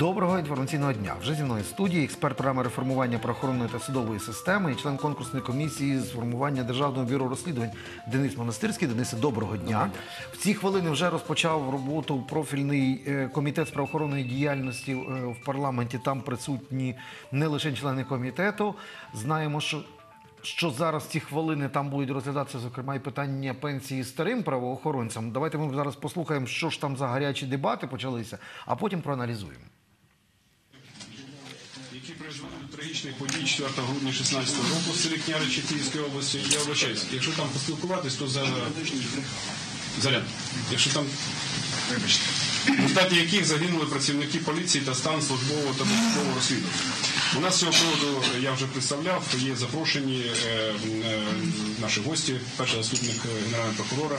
Доброго інформаційного дня. Вже зі мною в студії експерт програми реформування правоохоронної та судової системи і член конкурсної комісії з формування державного бюро розслідувань Денис Монастирський. Денисе, доброго дня. В ці хвилини вже розпочав роботу профільний е, комітет з правоохоронної діяльності е, в парламенті. Там присутні не лише члени комітету. Знаємо, що що зараз ці хвилини там будуть розглядатися, зокрема, і питання пенсії старим правоохоронцям. Давайте ми зараз послухаємо, що ж там за гарячі дебати почалися, а потім проаналізуємо. Які трагічних подій 4 грудня 16 року в селі Княричі Київської області. Я вибачаюсь, якщо там поспілкуватись, то за заряд. Якщо там в результаті яких загинули працівники поліції та стан службового та досудового розслідування. У нас з цього приводу я вже представляв, є запрошені е, е, наші гості, перший заступник е, генерального прокурора,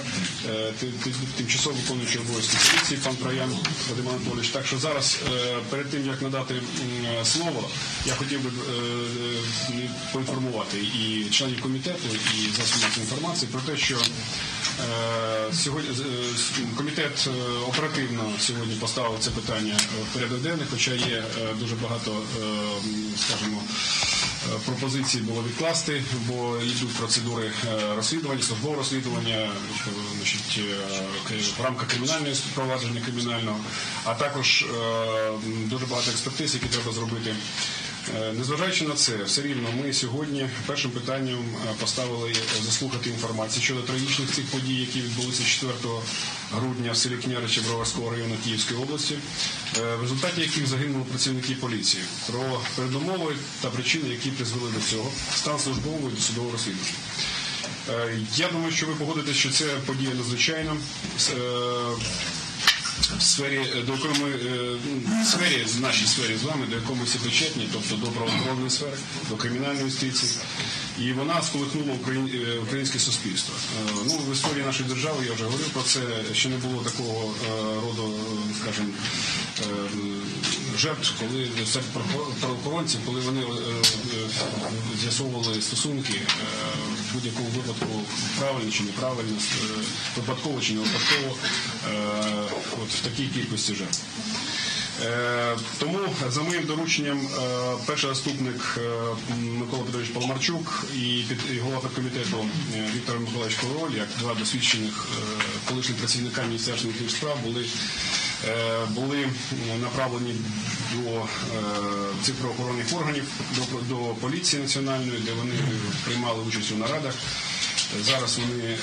е, ти- ти- тимчасово виконуючий обов'язки поліції, пан Троян Вадим Анатолійович. Так що зараз, е, перед тим як надати е, слово, я хотів би е, е, поінформувати і членів комітету, і засобів інформації про те, що Е, Сьогодні е, комітет е, оперативно сьогодні поставили це питання в порядок денний, хоча є е, дуже багато, е, скажімо, е, пропозицій було відкласти, бо йдуть процедури е, розслідування, службового розслідування, е, значить, е, в рамках кримінального провадження кримінального, а також е, дуже багато експертиз, які треба зробити. Е, Незважаючи на це, все рівно ми сьогодні першим питанням е, поставили е, заслухати інформацію щодо трагічних цих подій, які відбулися 4 грудня в селі Княжичі Броварського району Київської області, в результаті яких загинули працівники поліції, про передумови та причини, які призвели до цього, стан службового і досудового розслідування. Я думаю, що ви погодитесь, що це подія надзвичайна. В сфері, е, до якої ми е, в сфері, в нашій сфері з вами, до якої ми всі причетні, тобто до правоохоронної сфери, до кримінальної юстиції. І вона сколихнула е, українське суспільство. Ну, в історії нашої держави я вже говорив про це. Ще не було такого роду, скажімо, жертв, коли серед правоохор- правоохоронців, коли вони з'ясовували стосунки будь-якому випадку правильно чи неправильно, е, випадково чи не випадково, е, от в такій кількості жертв. Е, Тому за моїм дорученням е, перший заступник е, Микола Петрович Палмарчук і голова комітету Віктор Миколаївич Король, як два досвідчених колишніх працівника Міністерства внутрішніх справ, були були направлені до цих правоохоронних органів, до, до поліції національної, де вони приймали участь у нарадах. Зараз вони е,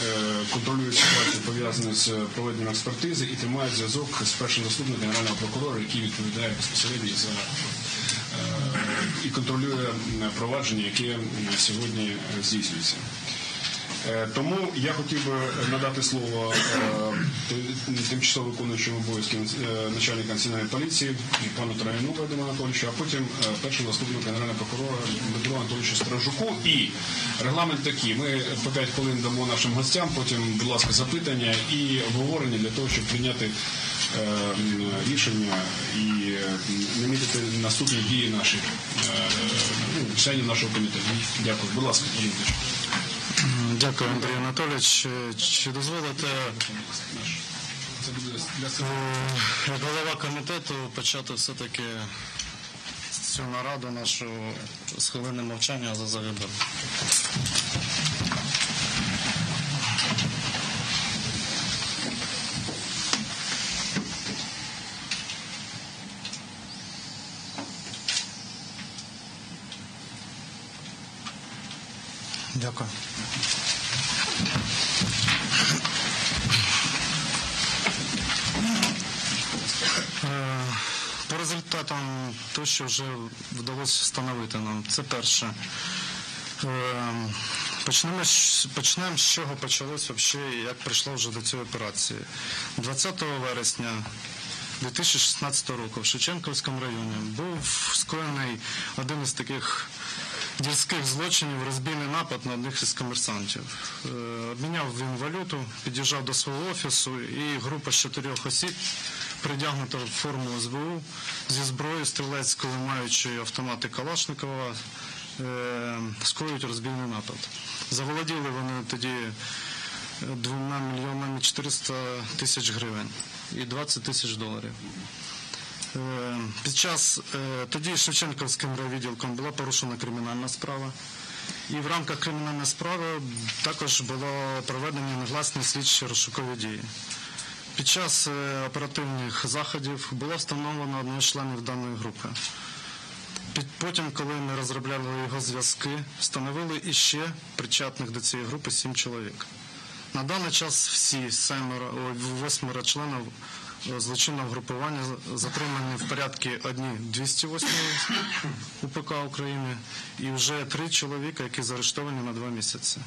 контролюють ситуацію пов'язану з проведенням експертизи і тримають зв'язок з першим заступником генерального прокурора, який відповідає безпосередньо за е, і контролює провадження, яке сьогодні е, здійснюється. Е, Тому я хотів би надати слово е, тимчасово виконуючому обов'язки е, начальника національної поліції пану Трояну Вадиму Анатолійовичу, а потім першому заступнику генерального прокурора Дмитру Анатолійовичу Стражуку. І регламент такий: ми по 5 хвилин дамо нашим гостям, потім, будь ласка, запитання і обговорення для того, щоб прийняти рішення і е, намітити наступні дії наших ну, членів нашого комітету. Дякую. Будь ласка, Юрій. Дякую, Андрій Анатолійович. Е, Чи дозволите для е, як голова комітету почати все-таки цю нараду нашу з хвилини мовчання за загибель? Дякую. Е, По результатам того, що вже вдалося встановити нам, це перше. Е, Почнемо, почнемо з чого почалось взагалі, як прийшло вже до цієї операції. 20 вересня 2016 року в Шевченківському районі був скоєний один із таких дільських злочинів, розбійний напад на одних із комерсантів. Е, Обміняв він валюту, під'їжджав до свого офісу, і група з чотирьох осіб, придягнута форму СБУ зі зброєю стрілецькою, маючи автомати Калашникова, е, скоюють розбійний напад. Заволоділи вони тоді е, двома мільйонами 400 тисяч гривень і 20 тисяч доларів. Е, Під час е, тоді Шевченківським райвідділком була порушена кримінальна справа. І в рамках кримінальної справи також було проведені негласні слідчі розшукові дії. Під час е, оперативних заходів було встановлено одного з членів даної групи. Потім, коли ми розробляли його зв'язки, встановили іще причетних до цієї групи сім чоловік. На даний час всі семеро, восьмеро членів е, злочинного групування затримані в порядку одні 208 УПК України і вже три чоловіка, які заарештовані на два місяці.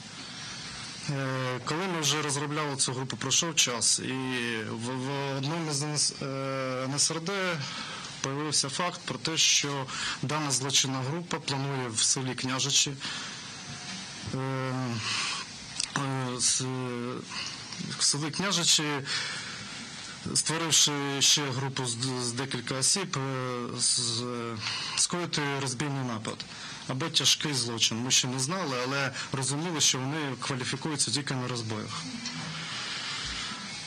Е, Коли ми вже розробляли цю групу, пройшов час, і в, одному з е, НСРД появився факт про те, що дана злочинна група планує в селі Княжичі е, е, в селі Княжичі, створивши ще групу з, декілька осіб, е, скоїти розбійний напад або тяжкий злочин. Ми ще не знали, але розуміли, що вони кваліфікуються тільки на розбоях.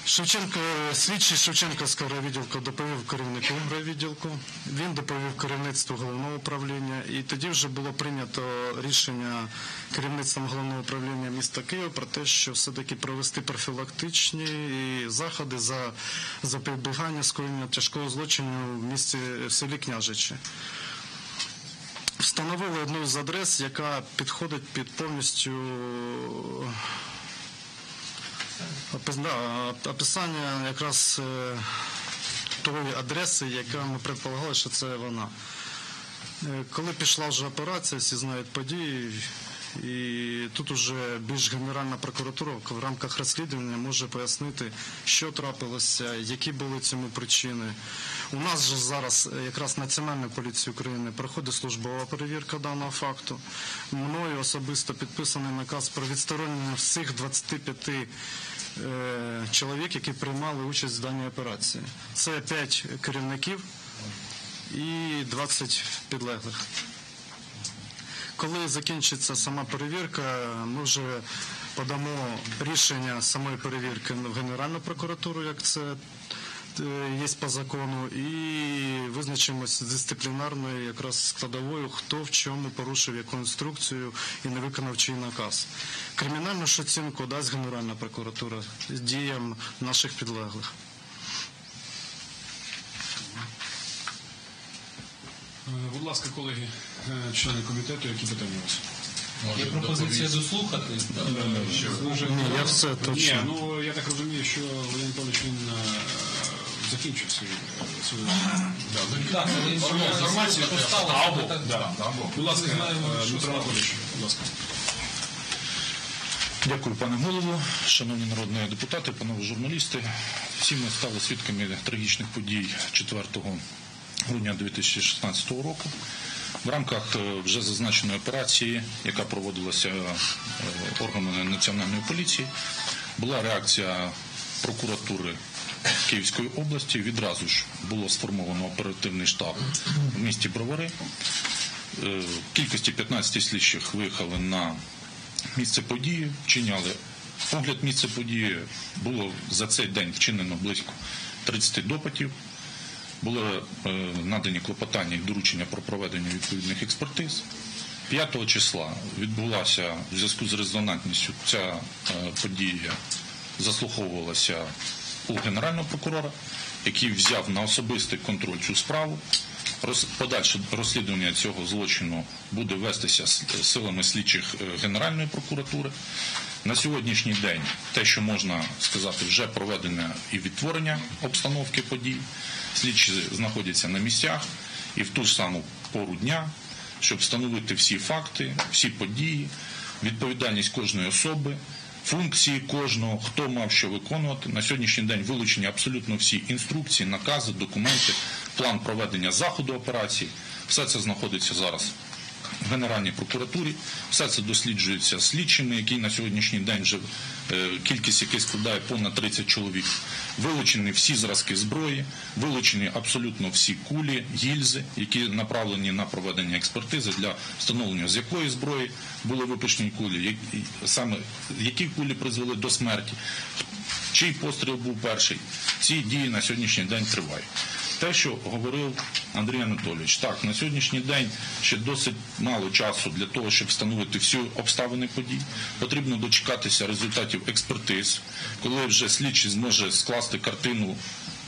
Шевченко, слідчий Шевченківського райвідділку доповів керівнику райвідділку, він доповів керівництву головного управління, і тоді вже було прийнято рішення керівництвом головного управління міста Києва про те, що все-таки провести профілактичні заходи за запобігання скоєння тяжкого злочину в місті в селі Княжичі. Встановили одну з адрес, яка підходить під повністю описання якраз е, тої адреси, яка ми предполагали, що це вона. Е, Коли пішла вже операція, всі знають події, і тут уже більш Генеральна прокуратура в рамках розслідування може пояснити, що трапилося, які були цьому причини. У нас же зараз е, якраз Національна поліція України проходить службова перевірка даного факту. Мною особисто підписаний наказ про відсторонення всіх 25 е, чоловік, які приймали участь в даній операції. Це 5 керівників і 20 підлеглих. Коли закінчиться сама перевірка, ми вже подамо рішення самої перевірки в Генеральну прокуратуру, як це е, є по закону, і визначимось з дисциплінарною якраз складовою, хто в чому порушив яку інструкцію і не виконав чий наказ. Кримінальну ж оцінку дасть Генеральна прокуратура діям наших підлеглих. Будь ласка, колеги, е, члени комітету, які питання у вас? Є пропозиція дослухати. Ні, я все Ні, ну я так розумію, що Володимир Анатолійович він е, закінчив свою свою. Так, інформацію поставили. Будь ласка, е, Дмитро Анатолійович, будь ласка. Дякую, пане голово, шановні народні депутати, панове журналісти. Всі ми стали свідками трагічних подій 4 грудня 2016 року. В рамках е, вже зазначеної операції, яка проводилася е, органами національної поліції, була реакція прокуратури Київської області. Відразу ж було сформовано оперативний штаб в місті Бровари. Е, кількості 15 слідчих виїхали на місце події, вчиняли огляд місця події. Було за цей день вчинено близько 30 допитів. Були е, надані клопотання і доручення про проведення відповідних експертиз. 5 числа відбулася в зв'язку з резонантністю ця е, подія заслуховувалася у генерального прокурора, який взяв на особистий контроль цю справу. Подальше розслідування цього злочину буде вестися силами слідчих е, Генеральної прокуратури. На сьогоднішній день те, що можна сказати, вже проведене і відтворення обстановки подій. Слідчі знаходяться на місцях і в ту ж саму пору дня, щоб встановити всі факти, всі події, відповідальність кожної особи, функції кожного, хто мав що виконувати. На сьогоднішній день вилучені абсолютно всі інструкції, накази, документи, план проведення заходу операції. Все це знаходиться зараз в Генеральній прокуратурі. Все це досліджується слідчими, які на сьогоднішній день вже е, кількість яких складає понад 30 чоловік. Вилучені всі зразки зброї, вилучені абсолютно всі кулі, гільзи, які направлені на проведення експертизи для встановлення з якої зброї були випущені кулі, саме які кулі призвели до смерті, чий постріл був перший. Ці дії на сьогоднішній день тривають. Те, що говорив Андрій Анатолійович, так, на сьогоднішній день ще досить мало часу для того, щоб встановити всі обставини подій. Потрібно дочекатися результатів експертиз, коли вже слідчий зможе скласти картину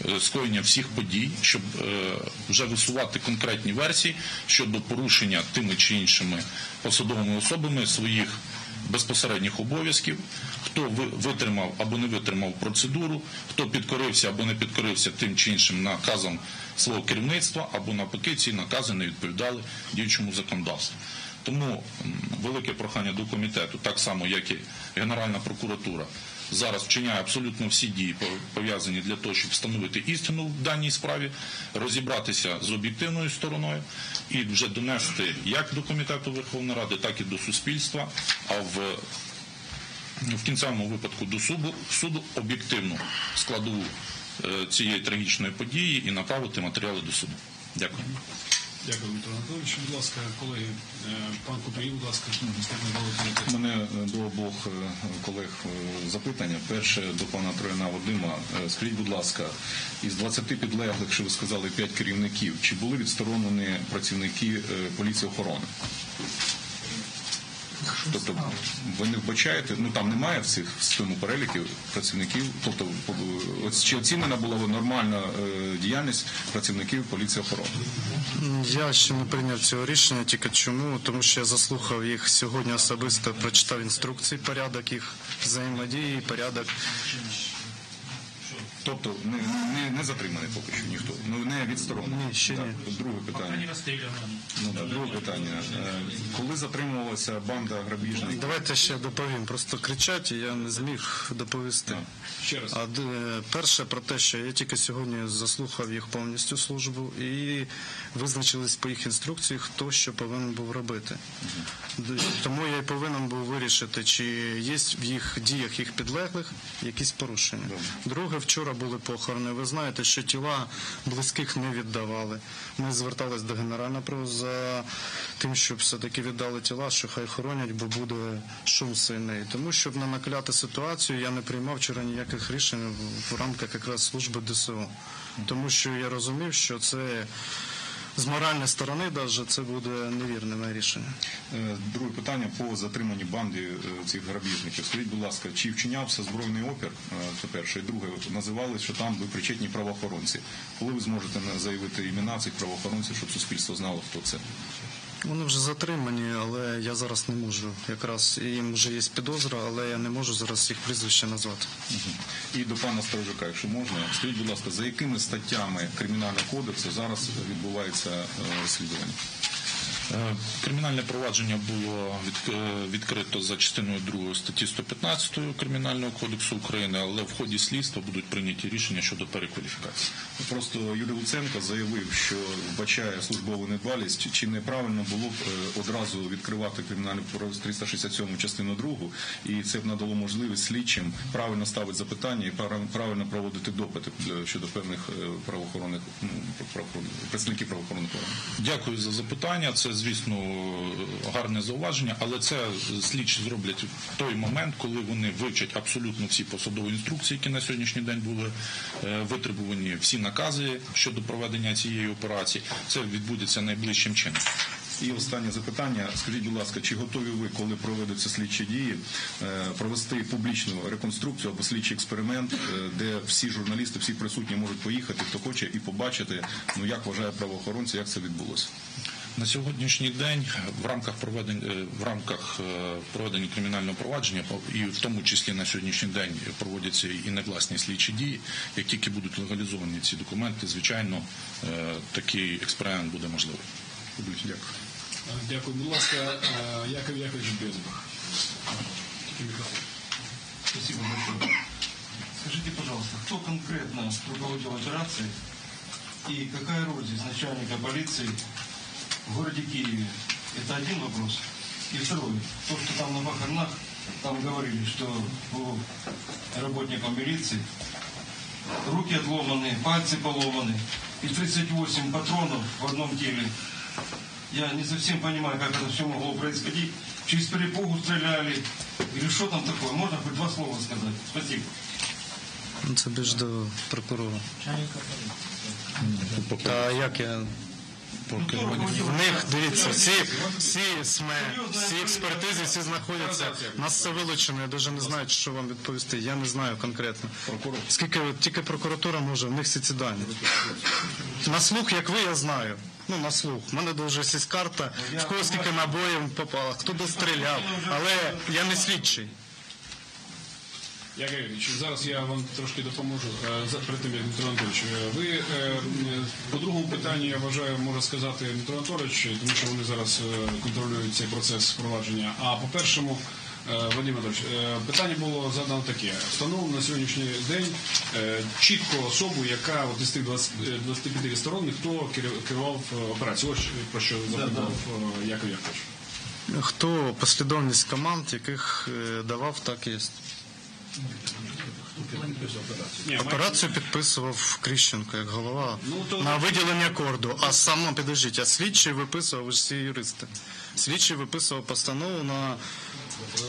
е, скоєння всіх подій, щоб е, вже висувати конкретні версії щодо порушення тими чи іншими посадовими особами своїх безпосередніх обов'язків, хто витримав або не витримав процедуру, хто підкорився або не підкорився тим чи іншим наказам свого керівництва, або навпаки ці накази не відповідали діючому законодавству. Тому велике прохання до комітету, так само як і Генеральна прокуратура, зараз вчиняє абсолютно всі дії пов'язані для того, щоб встановити істину в даній справі, розібратися з об'єктивною стороною і вже донести як до комітету Верховної Ради, так і до суспільства, а в в кінцевому випадку до суду, суду об'єктивну складову е, цієї трагічної події і направити матеріали до суду. Дякую. Дякую, Дмитро Анатолійович. Будь ласка, колеги, е, пан Купрій, будь ласка. У мене е, до обох колег запитання. Перше до пана Трояна Вадима. Скажіть, будь ласка, із 20 підлеглих, що ви сказали, 5 керівників, чи були відсторонені працівники поліції охорони? Тобто ви не вбачаєте, ну там немає в цих в своєму переліку працівників. Тобто, по- чи оцінена була нормальна е, діяльність працівників поліції охорони? Я ще не прийняв цього рішення, тільки чому? Тому що я заслухав їх сьогодні особисто, прочитав інструкції, порядок їх взаємодії, порядок. Тобто не, не, не затриманий поки що ніхто. Ну не відсторонений. Ні, ще Так, ні. Друге питання. Ну, да, друге питання. Е, Коли затримувалася банда грабіжників? Давайте ще доповім. Просто кричать, і я не зміг доповісти. Ще раз. А де- перше про те, що я тільки сьогодні заслухав їх повністю службу і визначились по їх інструкції, хто що повинен був робити. Д- Тому я й повинен був вирішити, чи є в їх діях їх підлеглих якісь порушення. Друге, вчора були похорони. Ви знаєте, що тіла близьких не віддавали. Ми звертались до генерального права за тим, щоб все-таки віддали тіла, що хай хоронять, бо буде шум сильний. Тому щоб не накляти ситуацію, я не приймав вчора ніяких рішень в рамках якраз служби ДСО. Тому що я розумів, що це з моральної сторони навіть це буде невірне рішення. Е, Друге питання по затриманні банди е, цих грабіжників. Скажіть, будь ласка, чи вчинявся збройний опір? Е, Це перше. І друге, називали, що там ви причетні правоохоронці. Коли ви зможете заявити імена цих правоохоронців, щоб суспільство знало, хто це? Вони вже затримані, але я зараз не можу. Якраз їм вже є підозра, але я не можу зараз їх прізвище назвати. І до пана Сторожука, якщо можна, скажіть, будь ласка, за якими статтями Кримінального кодексу зараз відбувається е, розслідування? Е, Кримінальне провадження було е, відкрито за частиною 2 статті 115 Кримінального кодексу України, але в ході слідства будуть прийняті рішення щодо перекваліфікації. Просто Юрій Луценко заявив, що вбачає службову недбалість. Чи неправильно було б е, одразу відкривати кримінальну про 367 частину 2, і це б надало можливість слідчим правильно ставити запитання і правильно проводити допити щодо певних правоохоронних ну, правоохоронних- представників правоохоронних органів. Дякую за запитання. Це, звісно, гарне зауваження, але це слідчі зроблять в той момент, коли вони вивчать абсолютно всі посадові інструкції, які на сьогоднішній день були е, витребувані, всі накази щодо проведення цієї операції. Це відбудеться найближчим чином. І останнє запитання. Скажіть, будь ласка, чи готові ви, коли проведуться слідчі дії, е, провести публічну реконструкцію або слідчий експеримент, е, де всі журналісти, всі присутні можуть поїхати, хто хоче, і побачити, ну як вважає правоохоронці, як це відбулося? На сьогоднішній день в рамках проведення в рамках е, проведення кримінального провадження і в тому числі на сьогоднішній день проводяться і негласні слідчі дії. Як тільки будуть легалізовані ці документи, звичайно, е, такий експеримент буде можливий. Дякую. Е, Дякую. Будь ласка, е, Яков Яковлевич Безбах. Спасибо большое. Скажите, пожалуйста, кто конкретно руководил операцией и какая роль здесь начальника полиции в городе Киеве? Это один вопрос. И второй, то, что там на похоронах, там говорили, что по работникам милиции руки отломаны, пальцы поломаны и 38 патронов в одном теле. Я не совсем понимаю, как это все могло происходить. Через перепугу стреляли. Или что там такое? Можно хоть два слова сказать? Спасибо. Ну, Це більш до прокурора. Та як я. в них, дивіться, всі, всі СМЕ, всі експертизи, всі знаходяться. У нас все вилучено, я навіть не знаю, що вам відповісти. Я не знаю конкретно. Скільки тільки прокуратура може, в них всі ці дані. На слух, як ви, я знаю. Ну, на слух. У мене дуже є карта, в кого скільки набоїв попало, хто достріляв. Але я не слідчий. Юрійович, зараз я вам трошки допоможу. Е, Перед тим, як Дмитро Анатолійович, е, ви е, по другому питанню, я вважаю, може сказати Дмитро Анатолійович, тому що вони зараз контролюють цей процес впровадження. А по першому, Вадим Анатолійович, е, питання було задано таке. Встановлено на сьогоднішній день чітко особу, яка от із тих 20, е, 25 відсторонних, хто керував операцією. Ось про що запитав Яков Якович. Хто послідовність команд, яких давав, так і є. Ні, Операцію підписував Кріщенко як голова Ну, то- на виділення корду. А сам, підождіть, а слідчий виписував, всі юристи. Слідчий виписував постанову на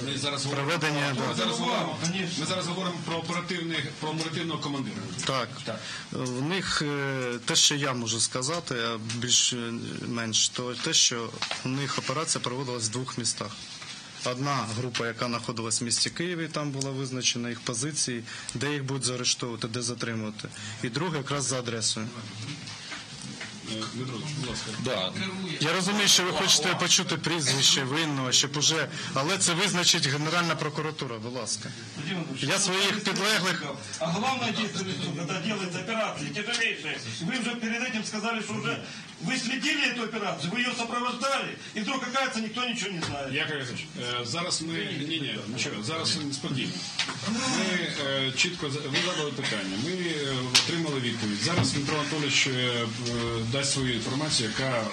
Ми зараз проведення. Ми да. зараз говоримо, ми зараз говоримо про оперативних про оперативного командира. Так. так В них е, те, що я можу сказати, а більш менш, то те, що у них операція проводилась в двох містах. Одна група, яка знаходилась в місті Києві, там була визначена їх позиції, де їх будуть заарештовувати, де затримувати. І друга якраз за адресою. Е, Дмитро, будь ласка. Да, Я розумію, що ви хочете почути прізвище винного, щоб уже, але це визначить Генеральна прокуратура, будь ласка. Я своїх підлеглих А главное действие, когда делается операция тяжелейшая, вы уже перед этим сказали, что уже вы следили эту операцию, вы ее сопровождали, и вдруг оказывается, никто ничего не знает. Яков Яковлевич, е, зараз ми ні, ні, нічого, зараз спокійно. Ми е, чітко за- ви задали питання. Ми е, отримали відповідь. Зараз Дмитро Анатолійович е, е, дасть свою інформацію, яка,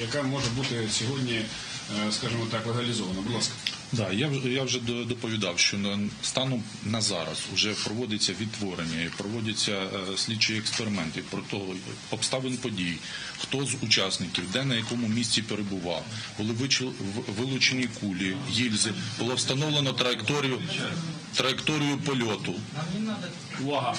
яка може бути сьогодні, е, скажімо так, легалізована. Будь ласка. Да, я вже я вже до- доповідав, що на станом на зараз вже проводиться відтворення і проводяться е, слідчі експерименти про того обставин подій, хто з учасників, де на якому місці перебував, були вилучені кулі, гільзи, було встановлено траєкторію траєкторію польоту. Увага!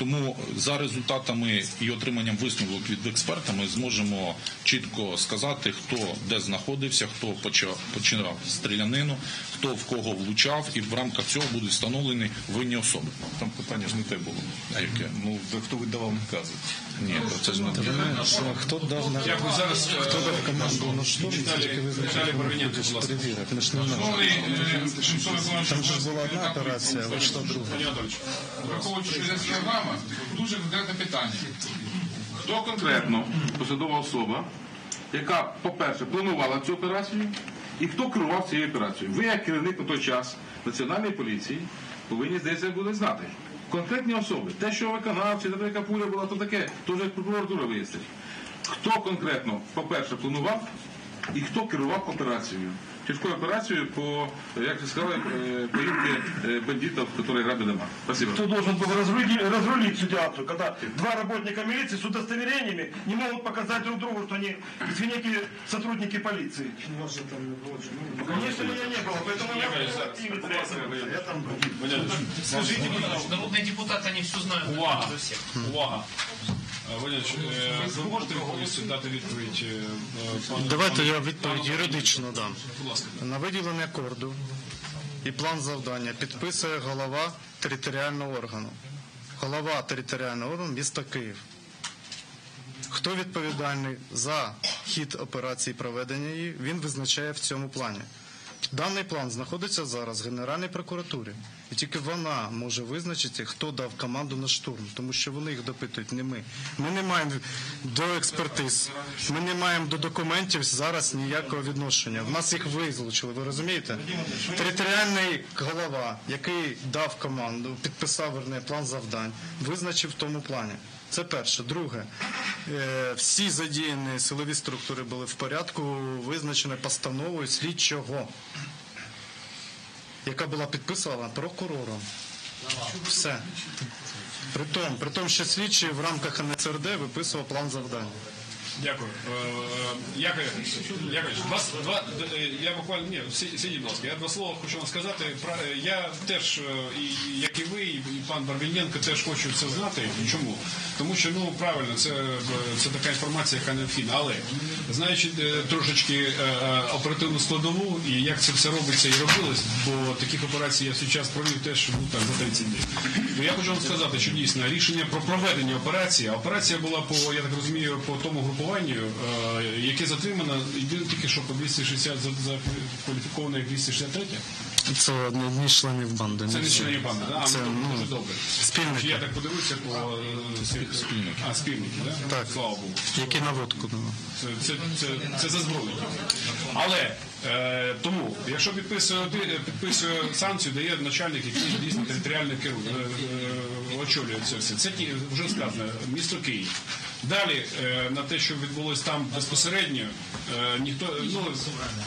Тому за результатами і отриманням висновок від експерта ми зможемо чітко сказати, хто де знаходився, хто почав починав стрілянину, хто в кого влучав, і в рамках цього будуть встановлені винні особи. Там питання ж не те було. А яке? Ну Хто видавав накази? ні, про це ж не те. Хто дав на. Зараз е, хто дав команду на штурм, Віталій- Барвіненко, будь ласка. Ми ж не е, Там же ж була одна операція, а вийшла друга. Враховуючи, що йде програма, дуже конкретне питання. Хто конкретно посадова особа, яка, по-перше, планувала цю операцію, і хто керував цією операцією? Ви, як керівник на той час Національної поліції, повинні здається буде знати. Конкретні особи, те, що виконавці, де яка пуля була, то таке, то вже прокуратура вияснить. Хто конкретно, по-перше, планував і хто керував операцією? Тяжкою операцією по, як ви сказали, е, поїмки е, бандитів, які грабили дома. Спасибо. Кто должен был разрулить, разрулить ситуацию, когда два работника милиции с удостоверениями не могут показать друг другу, что они, извините, сотрудники полиции. Конечно, меня не было, поэтому я противец. Я там Скажите, пожалуйста, народные депутаты, они все знают. Увага! за всех. Увага! Е, ви можете дати відповідь е? Давайте я відповідь юридично дам. На виділення корду і план завдання підписує голова територіального органу. Голова територіального органу міста Київ. Хто відповідальний за хід операції проведення її, він визначає в цьому плані. Даний план знаходиться зараз в Генеральній прокуратурі, і тільки вона може визначити, хто дав команду на штурм, тому що вони їх допитують, не ми. Ми не маємо до експертиз, ми не маємо до документів зараз ніякого відношення. В нас їх визлучили, ви розумієте? Територіальний голова, який дав команду, підписав верне план завдань, визначив в тому плані. Це перше. Друге, е, всі задіяні силові структури були в порядку, визначені постановою слідчого, яка була підписана прокурором. Все. При тому, при тому, що слідчий в рамках НСРД виписував план завдань. Дякую. Е, Якович, Якович, два, два, е, я буквально, ні, сидіть, будь ласка, я два слова хочу вам сказати. Е, Я теж, е, як і ви, і пан Барвіненко теж хочу це знати. Чому? Тому що, ну, правильно, це, е, це така інформація, яка необхідна. Але, знаючи е, трошечки е, е, оперативну складову і як це все робиться і робилось, бо таких операцій я час провів теж ну, так, за 30 днів. То я хочу вам сказати, що дійсно рішення про проведення операції, операція була по, я так розумію, по тому групуванню, е, яке затримано, єдине тільки що по 260 за, за кваліфіковано як 263. Це не, не членів банди. Це не члені банди, да? А, Це, ну, ну, дуже добре. спільники. Я так подивився по е, спільники. А, спільники, да? Так. Слава Богу. Які наводку дали. Це, це, це, це за зброю. Але е, тому, якщо підписує, підписує санкцію, дає начальник, який дійсно територіально керує, е, е, очолює це все. Це ті, вже сказано, місто Київ. Далі е, на те, що відбулось там безпосередньо, е, ніхто ну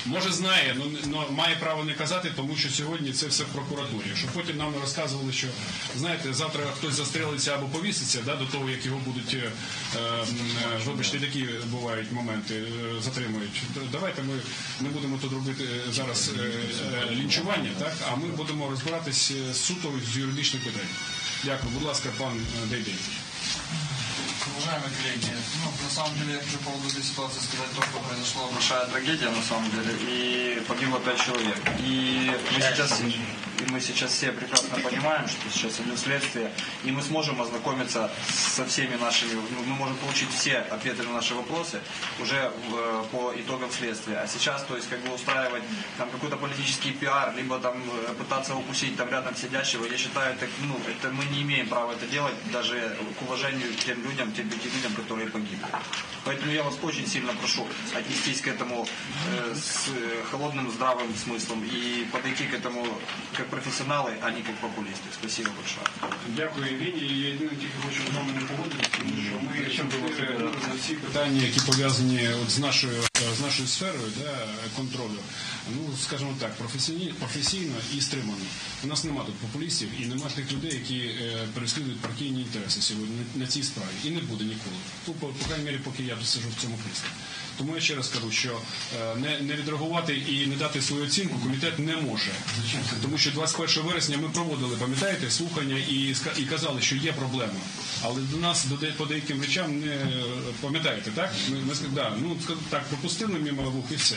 може знає, але має право не казати, тому що сьогодні це все в прокуратурі. Щоб потім нам розказували, що знаєте, завтра хтось застрелиться або повіситься, да, до того як його будуть, е, е, вибачте, такі бувають моменти, е, затримують. Давайте ми не будемо тут робити зараз е, лінчування, так а ми будемо розбиратись суто з юридичних питань. Дякую, будь ласка, пан Дейдей. Уважаемые коллеги, ну, на самом деле, я хочу по поводу этой ситуации сказать то, что произошла большая трагедия, на самом деле, и погибло пять человек. И мы сейчас, и мы сейчас все прекрасно понимаем, что сейчас идет следствие, и мы сможем ознакомиться со всеми нашими, ну, мы можем получить все ответы на наши вопросы уже в- по итогам следствия. А сейчас, то есть, как бы устраивать там какой-то политический пиар, либо там э, пытаться укусить там рядом сидящего, я считаю, это, ну, это мы не имеем права это делать, даже к уважению к тем людям, тем пяти людям, которые погибли. Поэтому я вас очень сильно прошу отнестись к этому э, с э, холодным, здравым смыслом и подойти к этому как профессионалы, а не как популисты. Спасибо большое. Дякую, Євгеній. Я єдине тільки хочу з вами не погодитися, тому що ми на всі питання, які пов'язані от з нашою з нашою сферою да, контролю. Ну скажімо так, професійні, професійно і стримано. У нас нема тут популістів і нема тих людей, які е, переслідують партійні інтереси сьогодні на, цій справі. І не буде ніколи. Ну, по, по крайній мірі, поки я тут сижу в цьому кріслі. Тому я ще раз кажу, що е, не, не відреагувати і не дати свою оцінку комітет не може. Тому що 21 вересня ми проводили, пам'ятаєте, слухання і, і казали, що є проблема. Але до нас по деяким речам не е, пам'ятаєте, так? Ми, ми да, ну так пропустили мимо вух і все.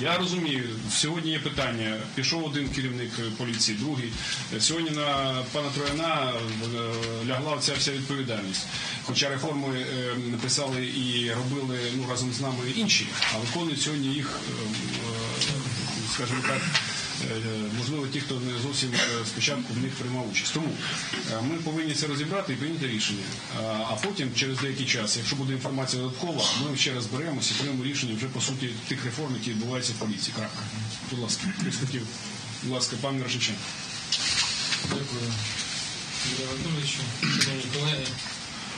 Я розумію, сьогодні є питання. Пішов один керівник поліції, другий. Сьогодні на пана Трояна е, лягла ця вся відповідальність. Хоча реформи е, написали і робили ну разом з нами інші, а виконують сьогодні їх, е, скажімо так. Е, Можливо, ті, хто не зовсім е, спочатку в них приймав участь. Тому е, ми повинні це розібрати і прийняти рішення. А- потім, через деякий час, якщо буде інформація додаткова, ми ще раз беремося і приймемо рішення вже по суті тих реформ, які відбуваються в поліції. Крапка. Будь ласка, хотів. Будь ласка, пан Мирошиченко. Дякую.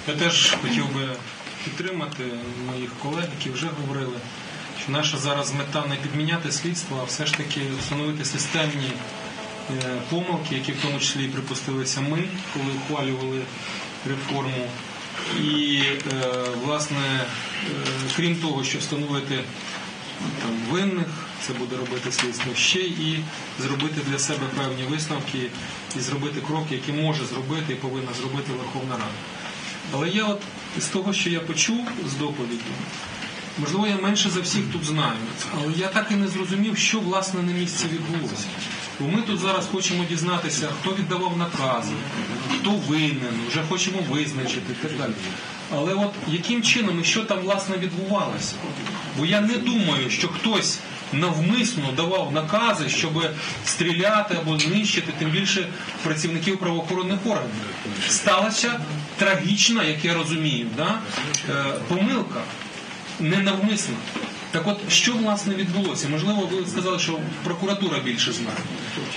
Я теж хотів би підтримати моїх колег, які вже говорили, що наша зараз мета не підміняти слідство, а все ж таки встановити системні е, помилки, які в тому числі припустилися ми, коли ухвалювали реформу. І, е, власне, е, крім того, що встановити там, винних, це буде робити слідство ще і зробити для себе певні висновки і зробити кроки, які може зробити і повинна зробити Верховна Рада. Але я от з того, що я почув з доповіді, можливо, я менше за всіх тут знаю, але я так і не зрозумів, що власне на місці відбулося. Бо ми тут зараз хочемо дізнатися, хто віддавав накази, хто винен, вже хочемо визначити і так далі. Але от яким чином і що там власне відбувалося? Бо я не думаю, що хтось навмисно давав накази, щоб стріляти або знищити, тим більше працівників правоохоронних органів. Сталася трагічна, як я розумію, да? е, помилка ненавмисна. Так от, що власне відбулося? Можливо, ви сказали, що прокуратура більше знає.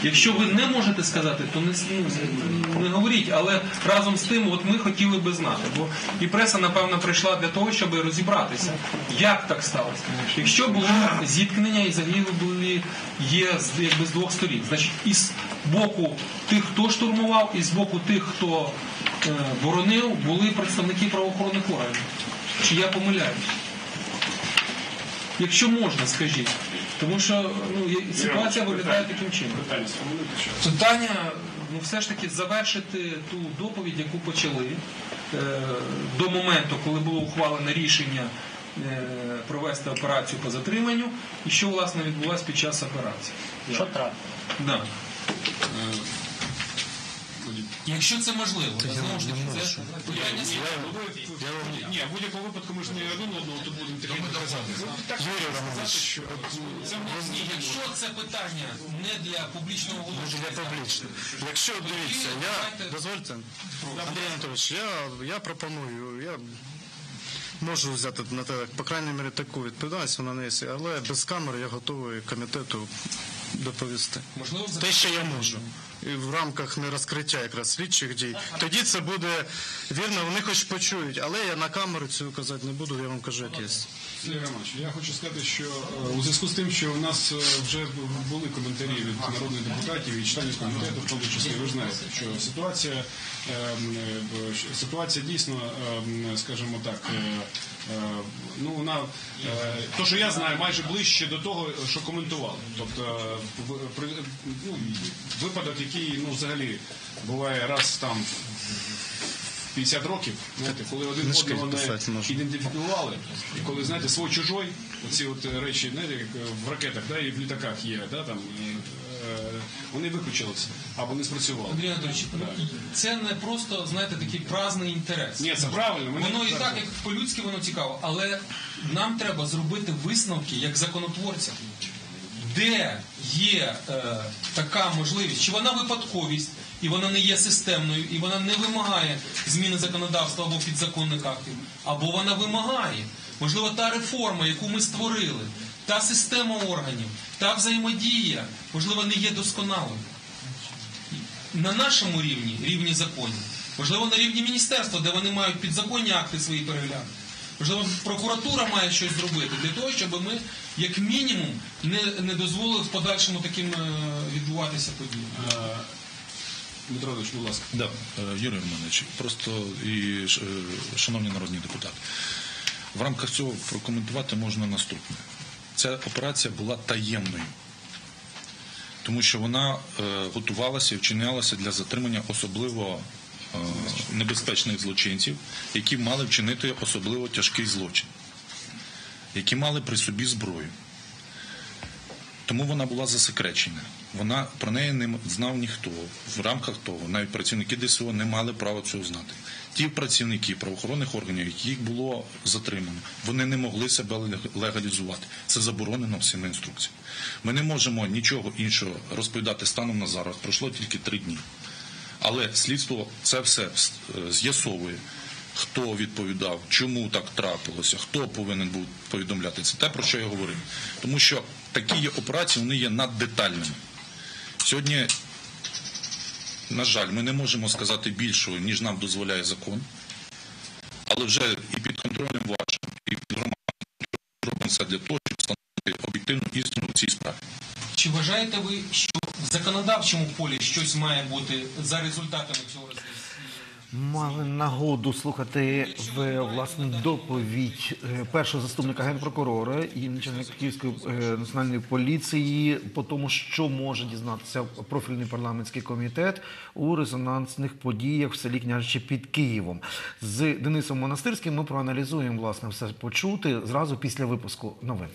Якщо ви не можете сказати, то не, ну, не говоріть. Але разом з тим, от ми хотіли би знати. Бо і преса, напевно, прийшла для того, щоб розібратися, як так сталося. Якщо було зіткнення і загибелі є з- якби з двох сторін, значить, і з боку тих, хто штурмував, і з боку тих, хто е, боронив, були представники правоохоронних органів. Чи я помиляюсь? Якщо можна, скажіть. Тому що ну, є- ситуація виглядає таким чином. Питання ну, все ж таки завершити ту доповідь, яку почали е, до моменту, коли було ухвалене рішення е, провести операцію по затриманню, і що власне відбулося під час операції. Що трапило? Да. Якщо це можливо, та знову ж таки, це питання Ні, в будь-якому випадку ми ж не один одного тут будемо. Юрій Романович, якщо це питання не для публічного для публічно. Якщо дивіться, я дозвольте, Андрій Анатолійович, я, я пропоную, я можу взяти на те, по крайній мірі, таку відповідальність, вона не але без камери я готовий комітету доповісти. можливо, Те, що я можу. В рамках не розкриття якраз слідчих дій. Тоді це буде вірно, вони хоч почують, але я на камеру цю казати не буду, я вам кажу, як є. Сергій Романович, я хочу сказати, що е, у зв'язку з тим, що у нас е, вже були коментарі від народних депутатів і членів комітету, в тому числі ви знаєте, що ситуація, е, м, е, ситуація дійсно, е, скажімо так, ну вона то, що я знаю, майже ближче до того, що коментували. Тобто ну, випадок, який ну взагалі буває раз там. 50 років, знаєте, коли один одного не ідентифікували, і коли знаєте, свой чужой, оці от речі, знаєте, як е, в ракетах, да, і в літаках є, да, там, е, вони виключилися або не спрацювали. Андрій Анатолійович, це не просто, знаєте, такий праздний інтерес. Ні, це правильно. Ми не- Воно і так, як по-людськи, воно цікаво, але нам треба зробити висновки як законотворцям. Де є е, така можливість, чи вона випадковість, і вона не є системною, і вона не вимагає зміни законодавства або підзаконних актів, або вона вимагає. Можливо, та реформа, яку ми створили, та система органів, та взаємодія, можливо, не є досконалою на нашому рівні, рівні законів, можливо, на рівні міністерства, де вони мають підзаконні акти свої переглянути. Можливо, прокуратура має щось зробити для того, щоб ми, як мінімум, не, не дозволили в подальшому таким е, відбуватися подіям. Е, Дмитро Іванович, будь ласка. Да, е, Юрій Романович, просто і шановні народні депутати, в рамках цього прокоментувати можна наступне. Ця операція була таємною, тому що вона готувалася і вчинялася для затримання особливо небезпечних злочинців, які мали вчинити особливо тяжкий злочин, які мали при собі зброю. Тому вона була засекречена. Вона про неї не знав ніхто. В рамках того навіть працівники ДСО не мали права цього знати. Ті працівники правоохоронних органів, яких було затримано, вони не могли себе легалізувати. Це заборонено всіми інструкціями. Ми не можемо нічого іншого розповідати станом на зараз. Пройшло тільки три дні. Але слідство це все е, з'ясовує, хто відповідав, чому так трапилося, хто повинен був повідомляти. Це те, про що я говорив. Тому що такі є операції, вони є наддетальними. Сьогодні, на жаль, ми не можемо сказати більшого, ніж нам дозволяє закон. Але вже і під контролем вашим, і під громадським робимо все для того, щоб встановити об'єктивну істину в цій справі. Чи вважаєте ви, що законодавчому полі щось має бути за результатами цього розслідування? Мали нагоду слухати в власне доповідь е, першого заступника генпрокурора і начальника Київської е, національної поліції по тому, що може дізнатися профільний парламентський комітет у резонансних подіях в селі Княжичі під Києвом. З Денисом Монастирським ми проаналізуємо власне все почути зразу після випуску новин.